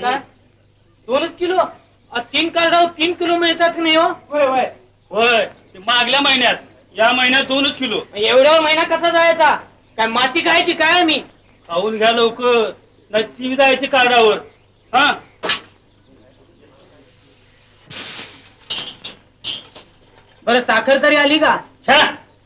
काय? दोनच किलो? अ, तीन कार्डावर तीन किलो मिळतात की नाही हो? होय होय. होय ते मागल्या महिन्यात. या महिन्यात दोनच किलो. एवढ्यावर महिना कसा जायचा? काय माती खायची काय मी खाऊन घ्या लवकर. नाही ती जायची कार्डावर हा? बरं साखर तरी आली का? छ्या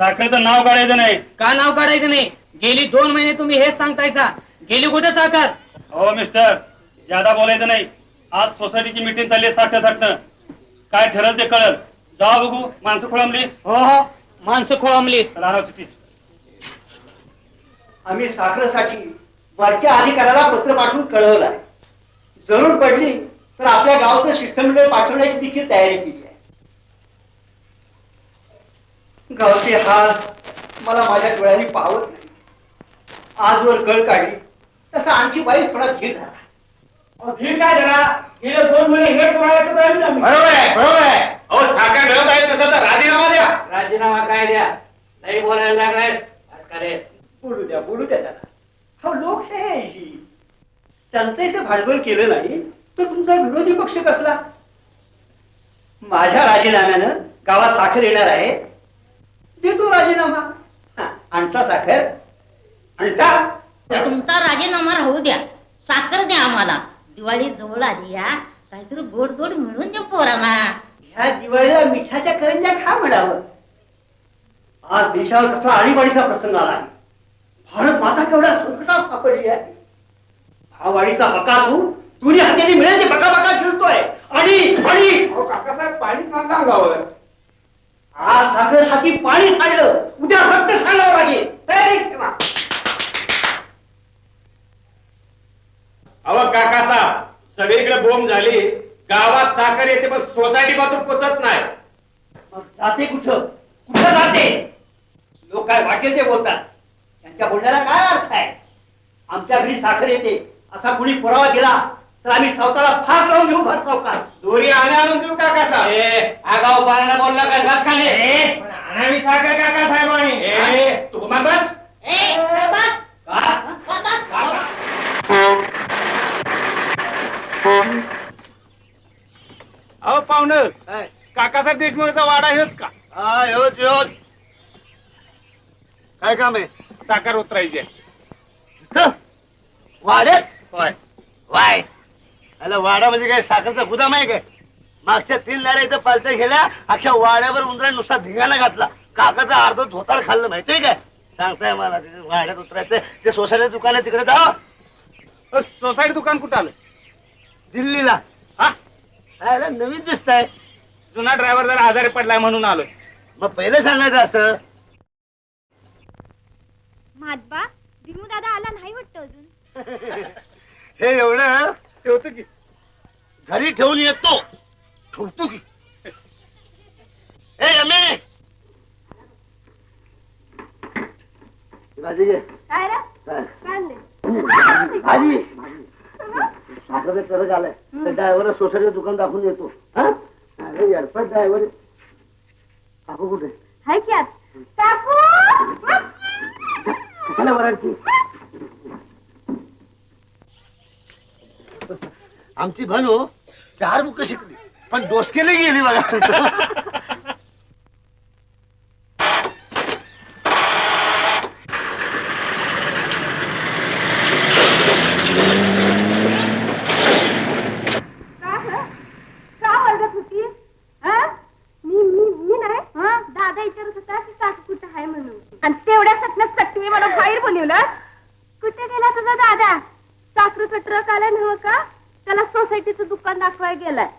साखरेचं नाव काढायचं नाही. का नाव काढायचं नाही? गेली दोन महिने तुम्ही हेच सांगताय का गेली कुठे साखर? हो मिस्टर. ज्यादा बोलायचं नाही. आज सोसायटीची मिटिंग चालली आहे साखर साखर काय ठरल ते कळल. जा बघू. माणसं खोळंबली? हो हो. माणसं खोळंबली. आम्ही साखरेसाठी वरच्या अधिकाऱ्याला पत्र पाठवून कळवलं आहे. जरूर पडली तर आपल्या गावचं शिष्टमंडळ पाठवण्याची देखील तयारी केली आहे. गावचे हाल मला माझ्या डोळ्यांनी पाहत नाही. आजवर कळ काढली तसा आणखी बाई थोडा धीर झाला धीर काय झाला गेले दोन महिने. बरोबर आहे बरोबर आहे. अहो साखर मिळत आहे तसं तर राजीनामा द्या. राजीनामा काय द्या? नाही बोलायला लागलाय. बोलू द्या बोलू द्या त्याला हा लोकशाही आहे ही. त्यांचं इथे भांडवल केलं नाही तर तुमचा विरोधी पक्ष कसला? माझ्या राजीनाम्यानं गावात साखर येणार आहे. देतो राजीनामा. हा, आणता साखर. आणता तुमचा राजीनामा राहू द्या. साखर द्या आम्हाला. दिवाळी जवळ आली या. काहीतरी गोड गोड मिळून द्या पोरांना. ह्या दिवाळीला मिठाच्या करंज्या खा म्हणावं. आज देशावर कसा आणीबाणीचा प्रसंग आला आहे. भारत माता केवढ्या संकटात सापडली आहे. हा वाढीचा हकातून दोन्ही हाताने मिळाले बका बका फिरतोय आणि आणि. काकासाहेब पाणी सांगा अंगावर आज साखर हाती पाणी सांडलं उद्या रक्त सांडावं लागेल. तयारी ठेवा अहो काकासाहेब सगळीकडे बोंब झाली. गावात साखर येते पण सोसायटी मात्र पोचत नाही. मग जाते कुठं? कुठं जाते? लोक काय वाटेल ते बोलतात. त्यांच्या बोलण्याला काय अर्थ आहे? आमच्या घरी साखर येते. असा कुणी पुरावा दिला तर आम्ही सावताला फार लावून घेऊ फार सावकार. दोरी आणि आणून देऊ काकासाहेब. आगाव पाण्याला बोलला काय घात खाणे आणावी साखर काकासाहेबांनी. तू मग बस ए, बस. बस. अहो पाहुणं काकासाहेब देशमुखचा वाडा हेच का? हा काय काम आहे? साखर उतरायची आहे. वाड्यात होय. वाय. अला वाडा म्हणजे काय साखरचा गुदाम आहे काय? मागच्या तीन लाऱ्या इथं पालत्या गेल्या अख्ख्या वाड्यावर उंदरा नुसता धिंगाणा घातला. काकाचा अर्ध धोतार खाल्लं माहितीये काय? सांगताय मला तिथे वाड्यात उतरायचं. ते सोसायटी दुकान आहे तिकडे जा. अ, सोसायटी दुकान कुठं आलं? दिल्लीला. हा? अरे नवीन दिसताय. जुना ड्रायव्हर जरा आजारी पडलाय म्हणून आलोय. मग पहिले सांगायचं असं? माधबा भीमू दादा आला नाही वाटतं अजून? हे एवढं ठेवतो की. घरी ठेवून येतो. ठेवतो की. ए यमे भाजी घे काय रे? आणलंय? साखरेचं करत आलाय तर ड्रायव्हर सोसायटीचं दुकान दाखवून येतो हा? अरे ड्रायव्हर काकू कुठे? हाय की आत कशाला आमची भनू चार बुक शिकली पण डोसकेले गेली बघा का गं? का वर्गात होती हा? मी मी मी नाही हा? दादा विचारत होता की काकू कुठं आहे म्हणून आणि तेवढ्या सटण्यात सटवी मला बाहेर बोलवलं कुठे गेला तुझा दादा साखरेचा ट्रक आलाय नव्ह का त्याला सोसायटीचं दुकान दाखवायला गेलाय.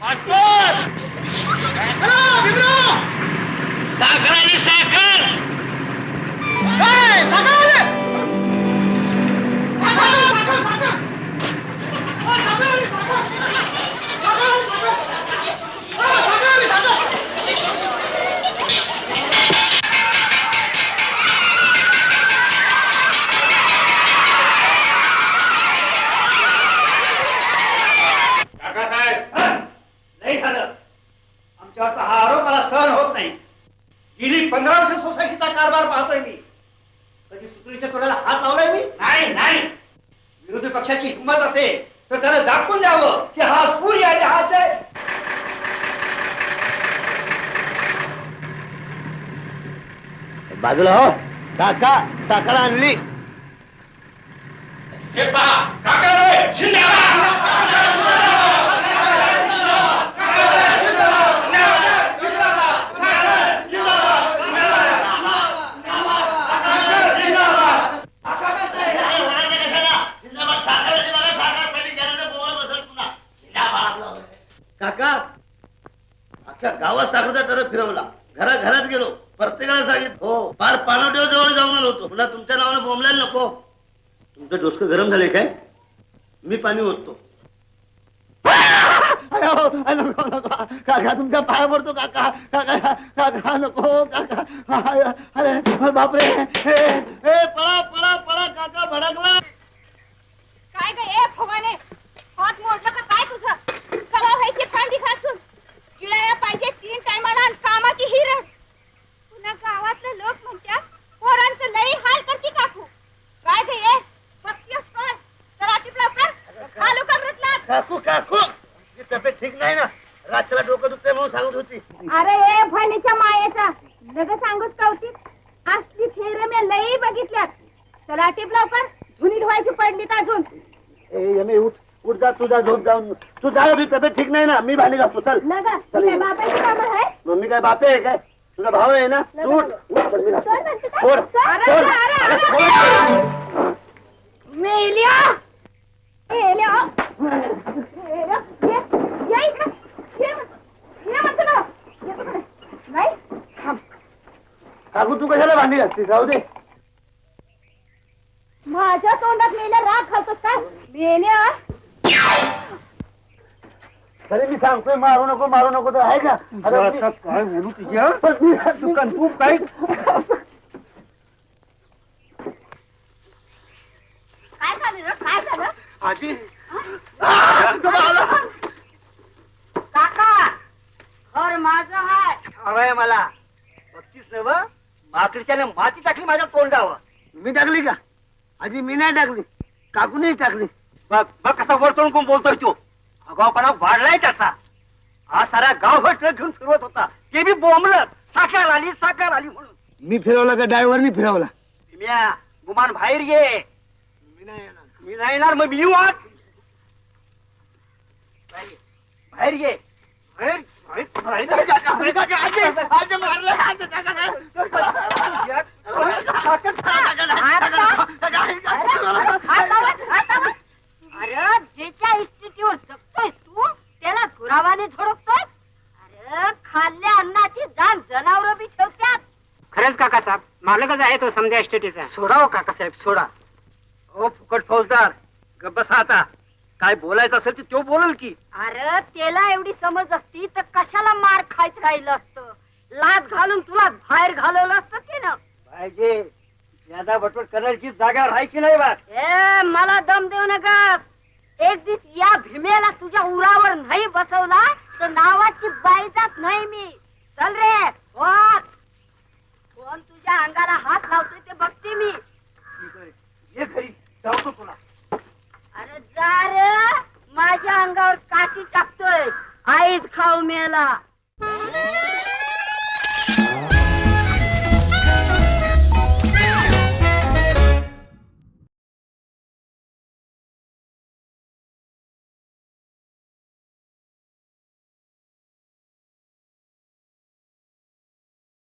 Отпор! Бедро! Бедро! Так, граница! पक्षाची हिंमत असेल तर त्याला दाखवून द्यावं की हा सूर्य आणि हा जय बाजूला हो. काका साखर आणली. हे पहा काका रे, आवाज गावात साखरचा टरक फिरवला. घरा घरात गेलो. प्रत्येकाला सांगितलं हो फार पानवट्या जवळ जाऊन आलो होतो. तुला तुमच्या नावानं बोंबलायला नको. तुमचं डोसकं गरम झाले काय? मी पाणी ओततो. नको नको. काका तुमच्या पाया पडतो काका. काका काका नको काका. अरे बापरे. ए पळा पळा पळा काका भडकला. काय काय ए फवाने हात मोडलं का काय तुझं? कला व्हायची फांदी घासून टायमाला आणि कामाची हिरड पुन्हा गावातले लोक म्हणतात पोरांचं लई हाल करती काकू. काय पण. चला टिपला कर आलो का? मृतलात काकू काकू! तुझी तब्येत ठीक नाही ना? रात्रीला डोकं दुखतंय म्हणून सांगत होती. अरे ए फणीच्या मायेचा. लग सांगूच कवतीत? असली थेर मी लई बघितल्यात. चला टिप लवकर धुनी धुवायची पडलीत अजून. ए यमे उठ. जा तुझा झोप जाऊन तू जा तुझी तब्येत ठीक नाही ना मी भांडी घासतो चल लग तुझ्या बापाची कामं आहे मम्मी काय बापे आहे काय तुझा भाव आहे ना तू उठ उठ चल मी घासतो. चल म्हणते काय? सोड, अरे, सोड. अरे, अरे, अरे. सोड. मेल्या मेल्या मेल्या. ये, ये इकडं. ये म्हण- ये म्हणतो ना. ये तिकडे. नाही थांब. काकू तू कशाला भांडी घासतीस राहू दे माझ्या तोंडात मेल्या राग घालतो का मेल्या तरी मी सांगतोय मारू नको मारू नको तर आहे का आता काय बोलू तुझ्या दुकान तू काय? काय झालं रे? काय झालं? आजी? आ, तुम्हा आला. काका घर माझं आहे हवंय मला. बघतीस ना व? माकडीच्याने माती टाकली माझ्या तोंडावर. मी टाकली का? आजी मी नाही टाकली. काकूनही टाकली. बघ बघ कसा वर बोलतोय तो? अगावपणा वाढलाय त्याचा. हा सारा गावभर ट्रक घेऊन फिरवत होता. ते बी बोंबलत. साखर आली साखर आली म्हणून. मी फिरवला का ड्रायव्हरनी फिरवला? म्या गुमान बाहेर ये. मी नाही येणार. मी नाही येणार मग मी येऊ आत बाहेर ये. बाहेर बाहेर बाहेर बाहेर आजी, आजी मारलं, आजी, अरे जेच्या इस्टेटीवर जगतोय तू त्याला गुरावाने झोडकतोय अरे खाल्ल्या अन्नाची जाण जनावर बी ठेवत्यात खरंच काका साहेब मालकच आहे तो समजा एस्टेटीचा सोडा हो काकासाहेब सोडा. ओ फुकट फौजदार. गप्प बसा आता. काय बोलायचं असेल ते तो बोलल की. अरे त्याला एवढी समज असती तर कशाला मार खायच राहिलं असतं? लाच घालून तुला बाहेर घालवलं असतं की ना पाहिजे. ज्यादा बटवट करण्याची जागा राहायची नाही बा ए मला दम देऊ नका. एक दिवस या भीमेला तुझ्या उरावर नाही बसवला तर नावाची बाईजात नाही मी. चल रे वाट. कोण तुझ्या अंगाला हात लावतोय ते बघते मी. ये घरी जाऊ तुला अरे जा रे माझ्या अंगावर काठी टाकतोय. आईत खाऊ मेला.